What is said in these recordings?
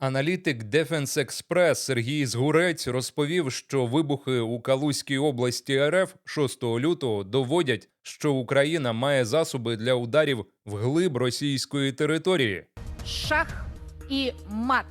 Аналітик Defense Express Сергій Згурець розповів, що вибухи у Калузькій області РФ 6 лютого доводять, що Україна має засоби для ударів вглиб російської території. шах і мат.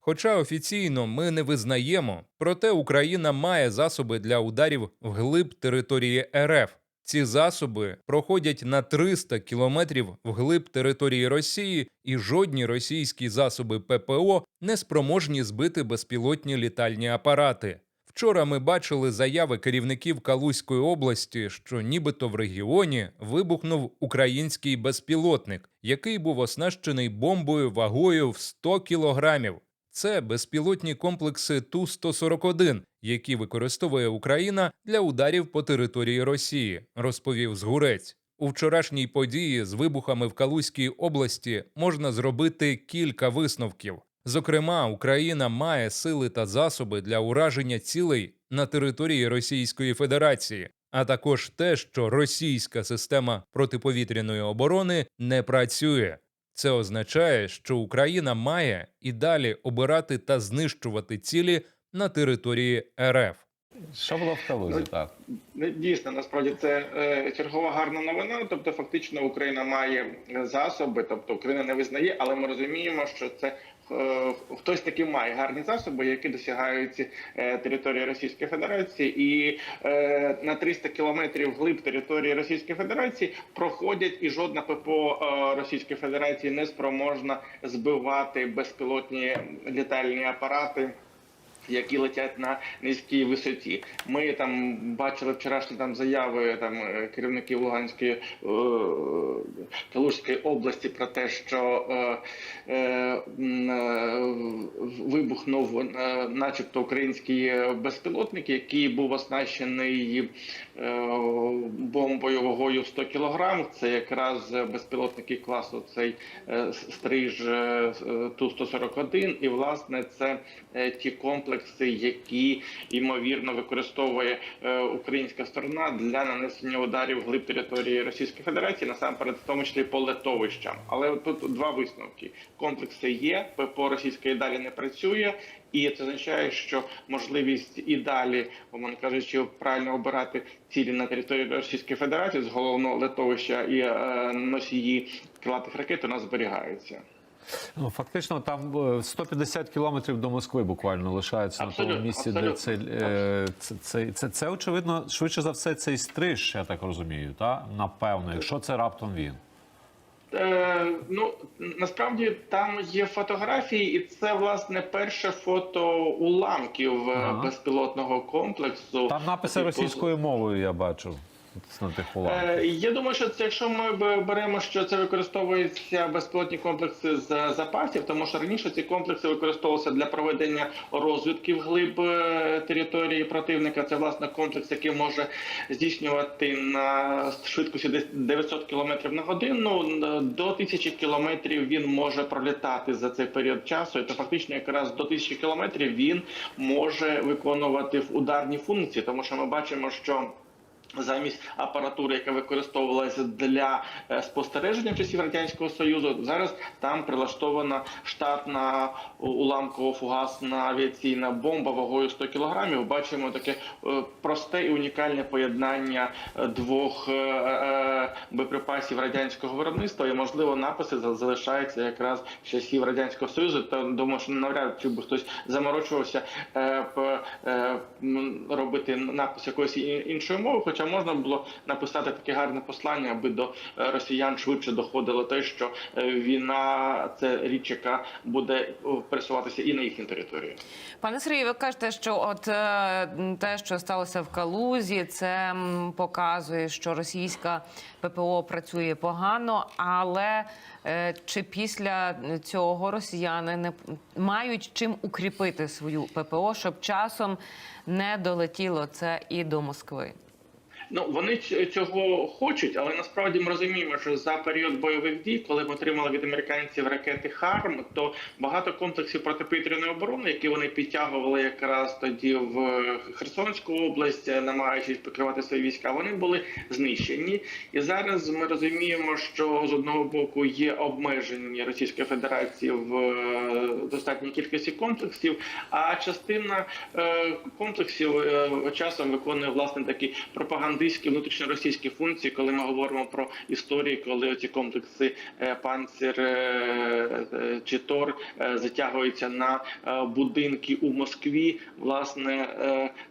Хоча офіційно ми не визнаємо, проте Україна має засоби для ударів вглиб території РФ. Ці засоби проходять на 300 кілометрів вглиб території Росії, і жодні російські засоби ППО не спроможні збити безпілотні літальні апарати. Вчора ми бачили заяви керівників Калузької області, що нібито в регіоні вибухнув український безпілотник, який був оснащений бомбою вагою в 100 кілограмів. Це безпілотні комплекси Ту-141, які використовує Україна для ударів по території Росії, розповів Згурець. У вчорашній події з вибухами в Калузькій області можна зробити кілька висновків. Зокрема, Україна має сили та засоби для ураження цілей на території Російської Федерації, а також те, що російська система протиповітряної оборони не працює. Це означає, що Україна має і далі обирати та знищувати цілі на території РФ. Що було в Калузі? Ну, Так. Ну, Дійсно, насправді це е, чергова гарна новина. Тобто, фактично, Україна має засоби, тобто Україна не визнає, але ми розуміємо, що це е, хтось таки має гарні засоби, які досягають е, території Російської Федерації, і е, на 300 кілометрів глиб території Російської Федерації проходять, і жодна ППО е, Російської Федерації не спроможна збивати безпілотні літальні апарати які летять на низькій висоті. Ми там бачили вчорашні там заяви там е, керівників Луганської е, Калужської області про те, що е, е, е, вибухнув, е, начебто, український безпілотник, який був оснащений е, бомбою вагою 100 кг. Це якраз безпілотники класу цей е, стриж е, Ту-141. І власне це е, ті комплекси, які ймовірно використовує е, українська сторона для нанесення ударів глиб території Російської Федерації, насамперед, в тому числі по летовищам. Але тут два висновки: комплекси є, ППО російської далі не працює. І це означає, що можливість і далі, умовно кажучи, правильно обирати цілі на території Російської Федерації з головного летовища і е, носії крилатих ракет у нас зберігаються. Ну, фактично, там е, 150 кілометрів до Москви буквально лишається на тому Абсолютно, місці, де це, абсолютно. е, це, це, це, це, очевидно, швидше за все, цей стриж, я так розумію, та? напевно, якщо це раптом він. Е, ну насправді там є фотографії, і це власне перше фото уламків е, Ага. безпілотного комплексу. Там написи Типу, російською мовою я бачу. Е, Я думаю, що це якщо ми беремо, що це використовуються безпілотні комплекси з запасів, тому що раніше ці комплекси використовувалися для проведення розвідки вглиб е, території противника. Це власне комплекс, який може здійснювати на швидкості десь 900 км на годину. До 1000 км він може пролітати за цей період часу. І то фактично якраз до 1000 км він може виконувати ударні функції, тому що ми бачимо, що Замість апаратури, яка використовувалася для е, спостереження в часів радянського союзу, зараз там прилаштована штатна уламково-фугасна авіаційна бомба вагою 100 кілограмів. Бачимо таке е, просте і унікальне поєднання е, двох боєприпасів радянського виробництва. І можливо написи за- залишаються якраз з часів радянського союзу. Та думаю, що навряд чи би хтось заморочувався робити напис якоїсь іншої мови. Хоча можна було написати таке гарне послання, аби до е, росіян швидше доходило те, що е, війна це річ, яка буде е, пересуватися і на їхній території. Пане Сергію, ви кажете, що от те, що сталося в Калузі, це показує, що російська ППО працює погано, але чи після цього росіяни не мають чим укріпити свою ППО, щоб часом не долетіло це і до Москви? Ну вони цього хочуть, але насправді ми розуміємо, що за період бойових дій, коли ми отримали від американців ракети Харм, то багато комплексів протиповітряної оборони, які вони підтягували якраз тоді в Херсонську область, е, намагаючись покривати свої війська, вони були знищені. І зараз ми розуміємо, що з одного боку є обмежені Російської Федерації в е, достатній кількості комплексів, а частина е, комплексів е, часом виконує власне такі пропагандистські внутрішньоросійські функції, коли ми говоримо про історії, коли ці комплекси е, панцир е, е, чи Тор затягуються на будинки у Москві, власне,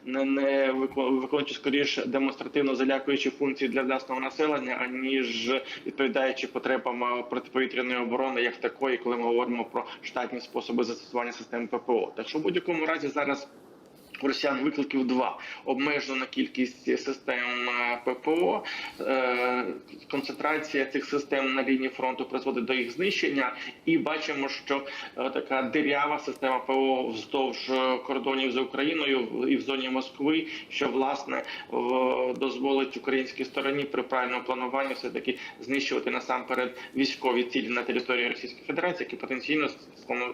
не, виконуючи скоріше демонстративно залякуючі функції для власного населення, аніж відповідаючи потребам протиповітряної оборони, як такої, коли ми говоримо про штатні способи застосування системи ППО. Так що в будь-якому разі зараз. Росіян викликів два обмежена кількість систем е, ППО. Е, Концентрація цих систем на лінії фронту призводить до їх знищення, і бачимо, що е, така дирява система ППО вздовж кордонів з Україною і в зоні Москви, що власне дозволить українській стороні при правильному плануванні все таки знищувати насамперед військові цілі на території Російської Федерації, які потенційно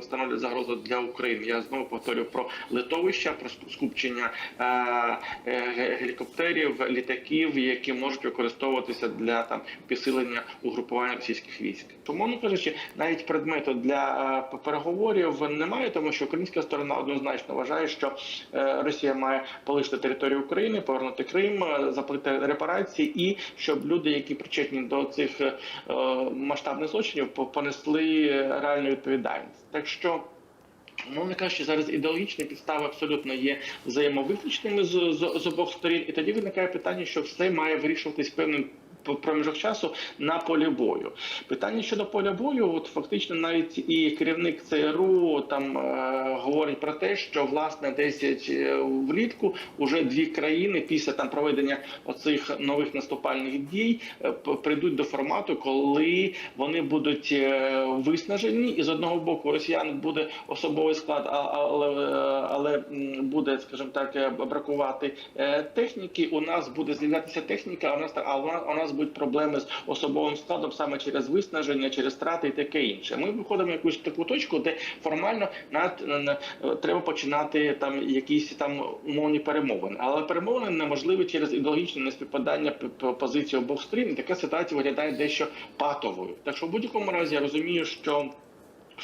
становлять загрозу для України. Я знову повторю про литовища, про скупчення е, е, гелікоптерів, літаків, які можуть використовуватися для там підсилення угрупування російських військ. Тому ну кажучи, навіть предмету для е, переговорів немає, тому що українська сторона однозначно вважає, що Росія має полишити територію України, повернути Крим, заплатити репарації, і щоб люди, які причетні до цих масштабних злочинів, по- понесли реальну відповідальність. Так що. Мені кажучи, зараз ідеологічні підстави абсолютно є взаємовиключними з, з, з обох сторін, і тоді виникає питання, що все має вирішуватись певним проміжок часу на полі бою. Питання щодо поля бою, от фактично навіть і керівник ЦРУ там е, говорить про те, що власне десь е, влітку уже дві країни після там проведення оцих нових наступальних дій е, прийдуть до формату, коли вони будуть е, виснажені, і з одного боку росіян буде особовий склад, але, але буде, скажімо так, бракувати техніки. У нас буде з'являтися техніка, а у нас, у нас будуть проблеми з особовим складом саме через виснаження, через страти і таке інше. Ми виходимо в якусь таку точку, де формально над, на- на- е, треба починати там якісь там умовні перемовини. Але перемовини неможливі через ідеологічне неспівпадання п- п- позицій обох сторін. Така ситуація виглядає дещо патовою. Так що в будь-якому разі я розумію, що.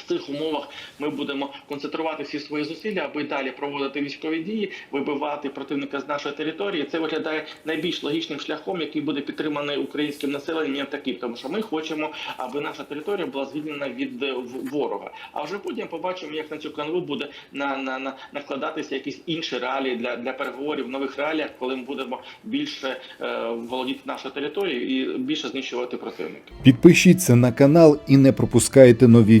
В цих умовах ми будемо концентрувати всі свої зусилля, аби далі проводити військові дії, вибивати противника з нашої території. Це виглядає найбільш логічним шляхом, який буде підтриманий українським населенням таким, тому що ми хочемо, аби наша територія була звільнена від е, ворога. А вже потім побачимо, як на цю канву буде на, на, на накладатися якісь інші реалії для, для переговорів нових реаліях, коли ми будемо більше е, володіти нашою територією і більше знищувати противника. Підпишіться на канал і не пропускайте нові